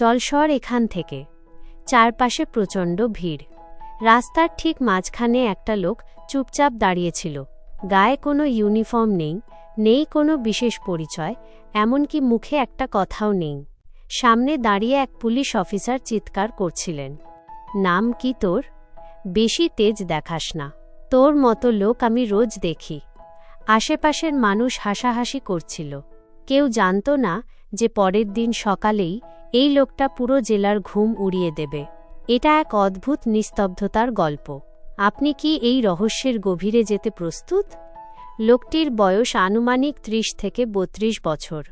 চল সর এখান থেকে। চারপাশে প্রচণ্ড ভিড়। রাস্তার ঠিক মাঝখানে একটা লোক চুপচাপ দাঁড়িয়েছিল। গায়ে কোনো ইউনিফর্ম নেই নেই কোনো বিশেষ পরিচয়, এমনকি মুখে একটা কথাও নেই। সামনে দাঁড়িয়ে এক পুলিশ অফিসার চিৎকার করছিলেন। নাম কি তোর? বেশি তেজ দেখাস না। তোর মতো লোক আমি রোজ দেখি। আশেপাশের মানুষ হাসাহাসি করছিল। কেউ জানত না যে পরের দিন সকালেই এই লোকটা পুরো জেলার ঘুম উড়িয়ে দেবে। এটা এক অদ্ভুত নিস্তব্ধতার গল্প। আপনি কি এই রহস্যের গভীরে যেতে প্রস্তুত? লোকটির বয়স আনুমানিক ত্রিশ থেকে বত্রিশ বছর।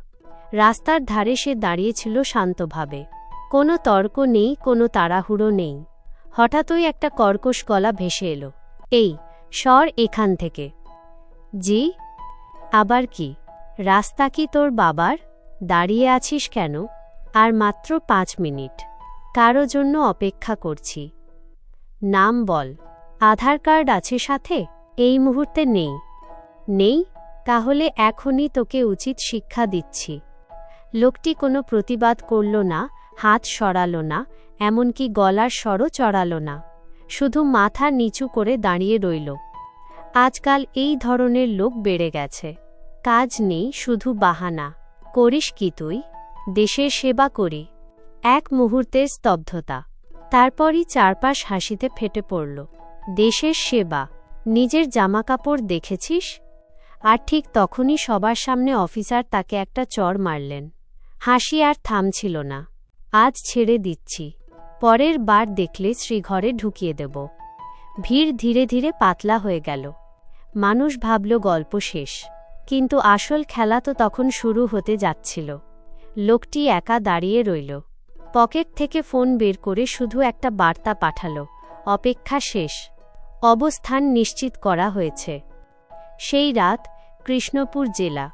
রাস্তার ধারে সে দাঁড়িয়েছিল শান্তভাবে। কোনো তর্ক নেই, কোনো তাড়াহুড়ো নেই। হঠাৎই একটা কর্কশ গলা ভেসে এলো। এই, সর এখান থেকে। জি? আবার কি? রাস্তা কি তোর বাবার? দাঁড়িয়ে আছিস কেন? আর মাত্র পাঁচ মিনিট। কারও জন্য অপেক্ষা করছি। নাম বল। আধার কার্ড আছে সাথে? এই মুহূর্তে নেই। নেই? তাহলে এখনই তোকে উচিত শিক্ষা দিচ্ছি। লোকটি কোনো প্রতিবাদ করল না, হাত সরাল না, এমনকি গলার স্বরও চড়াল না। শুধু মাথা নিচু করে দাঁড়িয়ে রইল। আজকাল এই ধরনের লোক বেড়ে গেছে। কাজ নেই, শুধু বাহানা। করিস কি তুই? দেশের সেবা করি। এক মুহূর্তের স্তব্ধতা। তারপরই চারপাশ হাসিতে ফেটে পড়ল। দেশের সেবা। নিজের জামাকাপড় দেখেছিস? আর ঠিক তখনই সবার সামনে অফিসার তাকে একটা চর মারলেন। হাসি আর থামছিল না। আজ ছেড়ে দিচ্ছি। পরের বার দেখলে শ্রীঘরে ঢুকিয়ে দেব। ভিড় ধীরে ধীরে পাতলা হয়ে গেল। মানুষ ভাবল গল্প শেষ। কিন্তু আসল খেলা তো তখন শুরু হতে যাচ্ছিল। লোকটি একা দাঁড়িয়ে রইল। পকেট থেকে ফোন বের করে শুধু একটা বার্তা পাঠাল, অপেক্ষা শেষ। অবস্থান নিশ্চিত করা হয়েছে। সেই রাত কৃষ্ণপুর জেলা।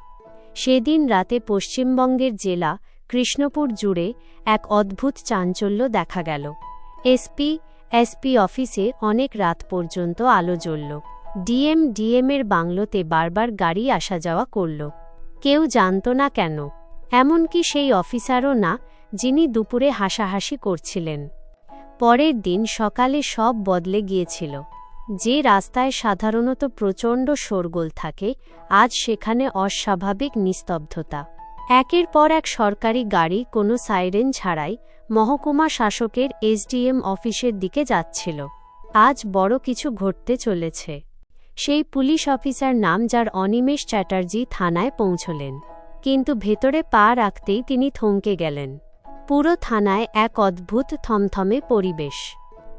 সেদিন রাতে পশ্চিমবঙ্গের জেলা কৃষ্ণপুর জুড়ে এক অদ্ভুত চাঞ্চল্য দেখা গেল। এসপি এসপি অফিসে অনেক রাত পর্যন্ত আলো জ্বলল। ডিএম, ডিএমের বাংলোতে বারবার গাড়ি আসা যাওয়া করল। কেউ জানত না কেন। এমনকি সেই অফিসারও না, যিনি দুপুরে হাসাহাসি করছিলেন। পরের দিন সকালে সব বদলে গিয়েছিল। যে রাস্তায় সাধারণত প্রচণ্ড শোরগোল থাকে, আজ সেখানে অস্বাভাবিক নিস্তব্ধতা। একের পর এক সরকারি গাড়ি কোনো সাইরেন ছাড়াই মহকুমা শাসকের এসডিএম অফিসের দিকে যাচ্ছিল। আজ বড় কিছু ঘটতে চলেছে। সেই পুলিশ অফিসার নাম যার অনিমেষ চ্যাটার্জি থানায় পৌঁছলেন। কিন্তু ভেতরে পা রাখতেই তিনি থমকে গেলেন। পুরো থানায় এক অদ্ভুত থমথমে পরিবেশ।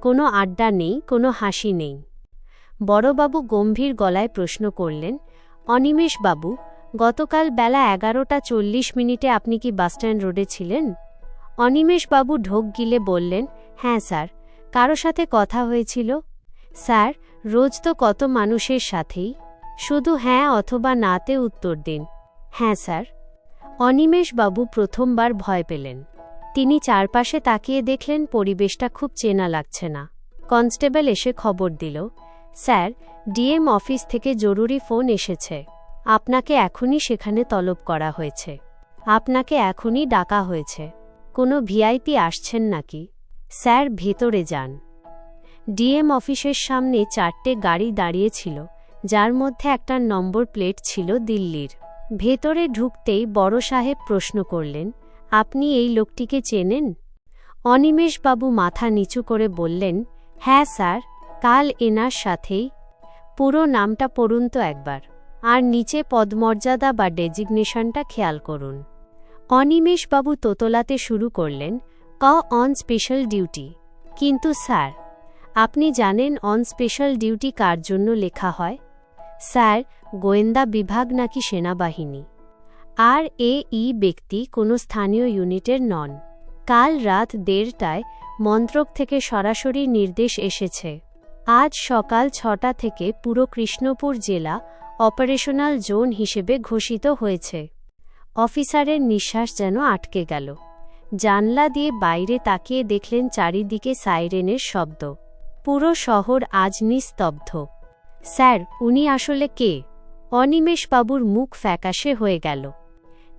কোনো আড্ডা নেই, কোনো হাসি নেই। বড়বাবু গম্ভীর গলায় প্রশ্ন করলেন অনিমেষবাবু গতকাল বেলা এগারোটা চল্লিশ মিনিটে আপনি কি বাসস্ট্যান্ড রোডে ছিলেন? অনিমেষবাবু ঢোক গিলে বললেন হ্যাঁ স্যার, কারও সাথে কথা হয়েছিল। স্যার, রোজ তো কত মানুষের সাথেই। শুধু হ্যাঁ অথবা নাতে উত্তর দিন। হ্যাঁ স্যার অনিমেষবাবু প্রথমবার ভয় পেলেন। তিনি চারপাশে তাকিয়ে দেখলেন পরিবেশটা খুব চেনা লাগছে না। কনস্টেবল এসে খবর দিল, স্যার, ডিএম অফিস থেকে জরুরি ফোন এসেছে। আপনাকে এখনই সেখানে তলব করা হয়েছে। আপনাকে এখনই ডাকা হয়েছে। কোনো ভিআইপি আসছেন নাকি? স্যার, ভেতরে যান। ডিএম অফিসের সামনে চারটে গাড়ি দাঁড়িয়েছিল যার মধ্যে একটা নম্বর প্লেট ছিল দিল্লির। ভেতরে ঢুকতেই বড় সাহেব প্রশ্ন করলেন, আপনি এই লোকটিকে চেনেন? অনিমেষবাবু মাথা নিচু করে বললেন হ্যাঁ স্যার, কাল এনার সাথেই। পুরো নামটা পড়ুন তো একবার। আর নিচে পদমর্যাদা বা ডেজিগনেশনটা খেয়াল করুন। অনিমেষবাবু তোতলাতে শুরু করলেন, ক অন স্পেশাল ডিউটি। কিন্তু স্যার, আপনি জানেন অন স্পেশাল ডিউটি কার জন্য লেখা হয়? স্যার, গোয়েন্দা বিভাগ নাকি সেনাবাহিনী। আর এ ই ব্যক্তি কোনো স্থানীয় ইউনিটের নন। কাল রাত দেড়টায় মন্ত্রক থেকে সরাসরি নির্দেশ এসেছে। আজ সকাল ছটা থেকে পুরো কৃষ্ণপুর জেলা অপারেশনাল জোন হিসেবে ঘোষিত হয়েছে। অফিসারের নিঃশ্বাস যেন আটকে গেল। জানলা দিয়ে বাইরে তাকিয়ে দেখলেন চারিদিকে সাইরেনের শব্দ। পুরো শহর আজ নিস্তব্ধ। স্যার, উনি আসলে কে? অনিমেষবাবুর মুখ ফ্যাকাশে হয়ে গেল।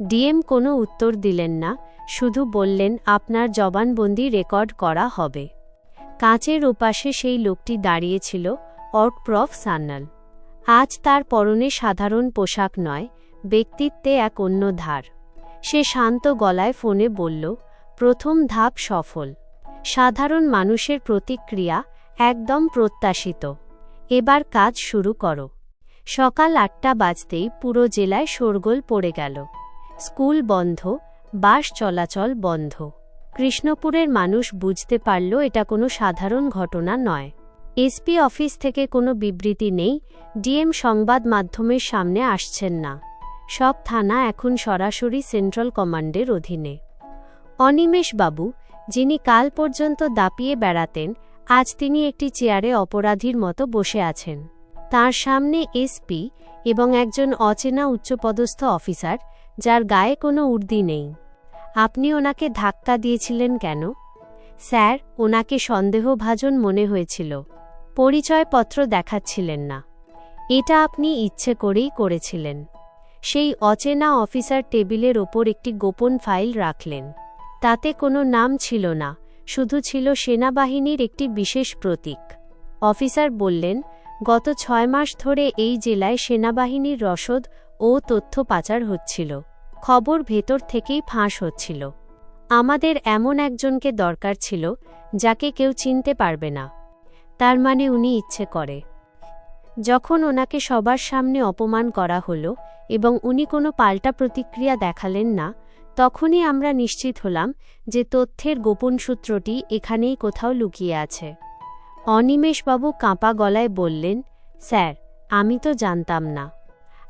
ডিএম কোনো উত্তর দিলেন না, শুধু বললেন, আপনার জবানবন্দি রেকর্ড করা হবে। কাঁচের ওপাশে সেই লোকটি দাঁড়িয়েছিল অর্কপ্রফ সান্নাল আজ তার পরনে সাধারণ পোশাক নয়, ব্যক্তিত্বে এক অন্য ধার। সে শান্ত গলায় ফোনে বলল, প্রথম ধাপ সফল। সাধারণ মানুষের প্রতিক্রিয়া একদম প্রত্যাশিত। এবার কাজ শুরু করো। সকাল আটটা বাজতেই পুরো জেলায় শোরগোল পড়ে গেল। স্কুল বন্ধ, বাস চলাচল বন্ধ। কৃষ্ণপুরের মানুষ বুঝতে পারল এটা কোনো সাধারণ ঘটনা নয়। এসপি অফিস থেকে কোনো বিবৃতি নেই, ডিএম সংবাদ মাধ্যমের সামনে আসছেন না। সব থানা এখন সরাসরি সেন্ট্রাল কমান্ডের অধীনে। অনিমেষবাবু যিনি কাল পর্যন্ত দাপিয়ে বেড়াতেন আজ তিনি একটি চেয়ারে অপরাধীর মতো বসে আছেন। তার সামনে এসপি এবং একজন অচেনা উচ্চপদস্থ অফিসার, যার গায়ে কোনো উর্দি নেই। আপনি ওনাকে ধাক্কা দিয়েছিলেন কেন? স্যার, ওনাকে সন্দেহভাজন মনে হয়েছিল। পরিচয়পত্র দেখাচ্ছিলেন না। এটা আপনি ইচ্ছে করেই করেছিলেন। সেই অচেনা অফিসার টেবিলের ওপর একটি গোপন ফাইল রাখলেন। তাতে কোনো নাম ছিল না। শুধু ছিল সেনাবাহিনীর একটি বিশেষ প্রতীক। অফিসার বললেন, গত ছয় মাস ধরে এই জেলায় সেনাবাহিনীর রসদ ও তথ্য পাচার হচ্ছিল। খবর ভেতর থেকেই ফাঁস হচ্ছিল। আমাদের এমন একজনকে দরকার ছিল, যাকে কেউ চিনতে পারবে না। তার মানে উনি ইচ্ছে করে। যখন ওনাকে সবার সামনে অপমান করা হলো এবং উনি কোনো পাল্টা প্রতিক্রিয়া দেখালেন না তখনই আমরা নিশ্চিত হলাম যে তথ্যের গোপন সূত্রটি এখানেই কোথাও লুকিয়ে আছে। অনিমেষবাবু কাঁপা গলায় বললেন, স্যার, আমি তো জানতাম না।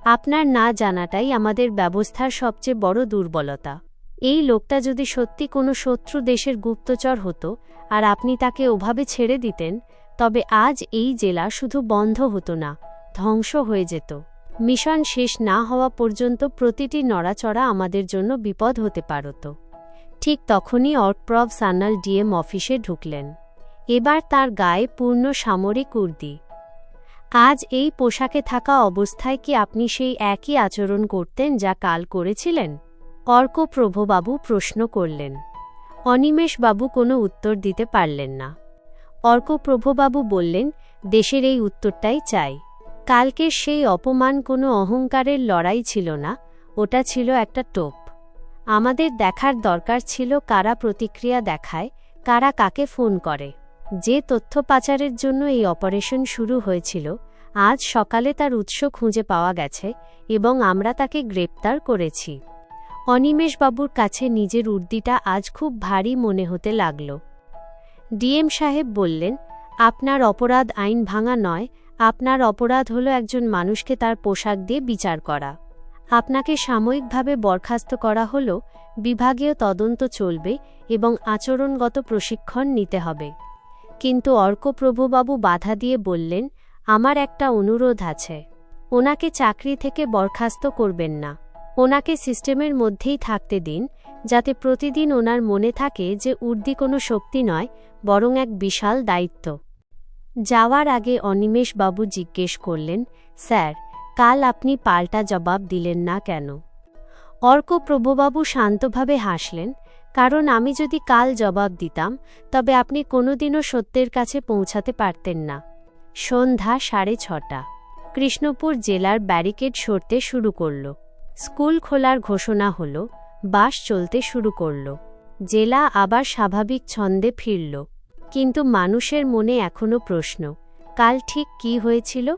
আপনার না জানাটাই আমাদের ব্যবস্থার সবচেয়ে বড় দুর্বলতা। এই লোকটা যদি সত্যি কোনো শত্রু দেশের গুপ্তচর হতো আর আপনি তাকে ওভাবে ছেড়ে দিতেন, তবে আজ এই জেলা শুধু বন্ধ হতো না, ধ্বংস হয়ে যেত। মিশন শেষ না হওয়া পর্যন্ত প্রতিটি নড়াচড়া আমাদের জন্য বিপদ হতে পারত। ঠিক তখনই অটপ্রভ সান্নাল ডিএম অফিসে ঢুকলেন। এবার তার গায়ে পূর্ণ সামরিক উর্দি। আজ এই পোশাকে থাকা অবস্থায় কি আপনি সেই একই আচরণ করতেন যা কাল করেছিলেন? অর্কপ্রভবাবু প্রশ্ন করলেন। অনিমেষবাবু কোনো উত্তর দিতে পারলেন না। অর্কপ্রভবাবু বললেন, দেশের এই উত্তরটাই চাই। কালকের সেই অপমান কোনো অহংকারের লড়াই ছিল না, ওটা ছিল একটা টোপ। আমাদের দেখার দরকার ছিল কারা প্রতিক্রিয়া দেখায়, কারা কাকে ফোন করে। যে তথ্য পাচারের জন্য এই অপারেশন শুরু হয়েছিল, আজ সকালে তার উৎস খুঁজে পাওয়া গেছে এবং আমরা তাকে গ্রেপ্তার করেছি। অনিমেষবাবুর কাছে নিজের উর্দিটা আজ খুব ভারী মনে হতে লাগল। ডিএম সাহেব বললেন, আপনার অপরাধ আইন ভাঙা নয় আপনার অপরাধ হলো একজন মানুষকে তার পোশাক দিয়ে বিচার করা। আপনাকে সাময়িকভাবে বরখাস্ত করা হলো, বিভাগীয় তদন্ত চলবে এবং আচরণগত প্রশিক্ষণ নিতে হবে। কিন্তু অর্কপ্রভুবাবু বাধা দিয়ে বললেন, আমার একটা অনুরোধ আছে। ওনাকে চাকরি থেকে বরখাস্ত করবেন না। ওনাকে সিস্টেমের মধ্যেই থাকতে দিন, যাতে প্রতিদিন ওনার মনে থাকে যে উর্দি কোনো শক্তি নয়, বরং এক বিশাল দায়িত্ব। যাওয়ার আগে অনিমেষবাবু জিজ্ঞেস করলেন, স্যার, কাল আপনি পাল্টা জবাব দিলেন না কেন? অর্কপ্রভুবাবু শান্তভাবে হাসলেন, কারণ আমি যদি কাল জবাব দিতাম, তবে আপনি কোনোদিনও সত্যের কাছে পৌঁছাতে পারতেন না। সন্ধ্যা সাড়ে ছটা। কৃষ্ণপুর জেলার ব্যারিকেড সরতে শুরু করল। স্কুল খোলার ঘোষণা হল, বাস চলতে শুরু করল। জেলা আবার স্বাভাবিক ছন্দে ফিরল। কিন্তু মানুষের মনে এখনও প্রশ্ন, কাল ঠিক কি হয়েছিল?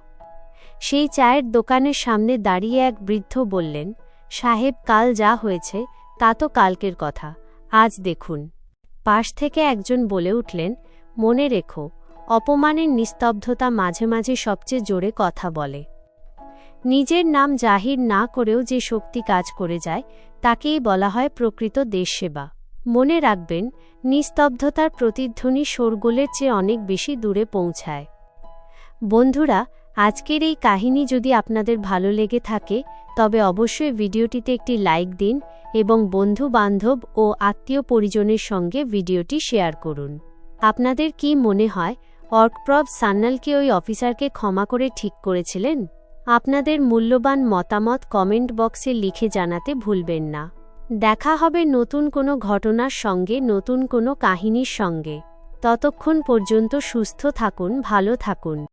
সেই চায়ের দোকানের সামনে দাঁড়িয়ে এক বৃদ্ধ বললেন, সাহেব, কাল যা হয়েছে, তা তো কালকের কথা, আজ দেখুন। পাশ থেকে একজন বলে উঠলেন, মনে রেখো, অপমানের নিস্তব্ধতা মাঝে মাঝে সবচেয়ে জোরে কথা বলে। নিজের নাম জাহির না করেও যে শক্তি কাজ করে যায়, তাকেই বলা হয় প্রকৃত দেশসেবা। মনে রাখবেন, নিস্তব্ধতার প্রতিধ্বনি শোরগোলের চেয়ে অনেক বেশি দূরে পৌঁছায়। বন্ধুরা, আজকের এই কাহিনী যদি আপনাদের ভালো লেগে থাকে, তবে অবশ্যই ভিডিওটিতে একটি লাইক দিন এবং বন্ধু বান্ধব ও আত্মীয় পরিজনের সঙ্গে ভিডিওটি শেয়ার করুন। আপনাদের কি মনে হয় অর্কপ্রব সান্নালকে ওই অফিসারকে ক্ষমা করে ঠিক করেছিলেন? আপনাদের মূল্যবান মতামত কমেন্ট বক্সে লিখে জানাতে ভুলবেন না। দেখা হবে নতুন কোনো ঘটনার সঙ্গে, নতুন কোনো কাহিনীর সঙ্গে। ততক্ষণ পর্যন্ত সুস্থ থাকুন, ভালো থাকুন।